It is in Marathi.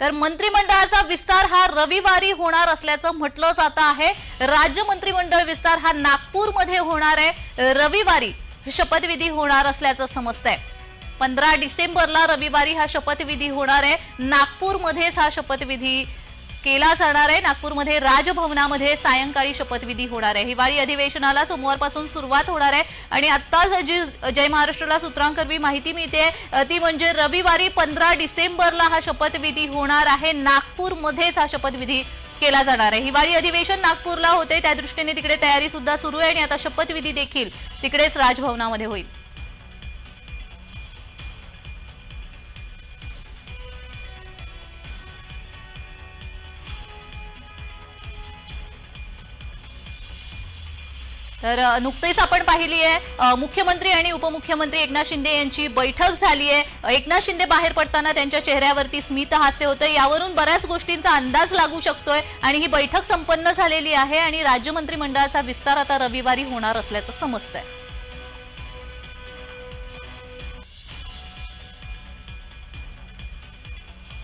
तर मंत्रिमंडळाचा विस्तार हा रविवारी होणार असल्याचं म्हटलं जात आहे. राज्य मंत्रिमंडळ विस्तार हा नागपूरमध्ये होणार आहे. रविवारी शपथविधी होणार असल्याचं समजतंय. पंधरा डिसेंबरला रविवारी हा शपथविधी होणार आहे. नागपूरमध्येच हा शपथविधी केला जाणार आहे. नागपूरमध्ये राजभवनामध्ये सायंकाळी शपथविधी होणार आहे. हिवाळी अधिवेशनाला सोमवारपासून सुरुवात होणार आहे. आणि आत्ताच जी जय महाराष्ट्राला सूत्रांकरवी माहिती मिळते ती म्हणजे रविवारी पंधरा डिसेंबरला हा शपथविधी होणार आहे. नागपूरमध्येच हा शपथविधी केला जाणार आहे. हिवाळी अधिवेशन नागपूरला होते. त्या दृष्टीने तिकडे तयारी सुद्धा सुरू आहे आणि आता शपथविधी देखील तिकडेच राजभवनामध्ये होईल. तर अ, नुकतेच आपण पाहिली आहे मुख्यमंत्री आणि उपमुख्यमंत्री एकनाथ शिंदे यांची बैठक झाली आहे एकनाथ शिंदे बाहेर पडताना त्यांच्या चेहऱ्यावरती स्मित हास्य होतं यावरून बऱ्याच गोष्टींचा अंदाज लागू शकतोय आणि ही बैठक संपन्न झालेली आहे आणि राज्य मंत्रिमंडळाचा विस्तार आता रविवारी होणार असल्याचं समजतंय.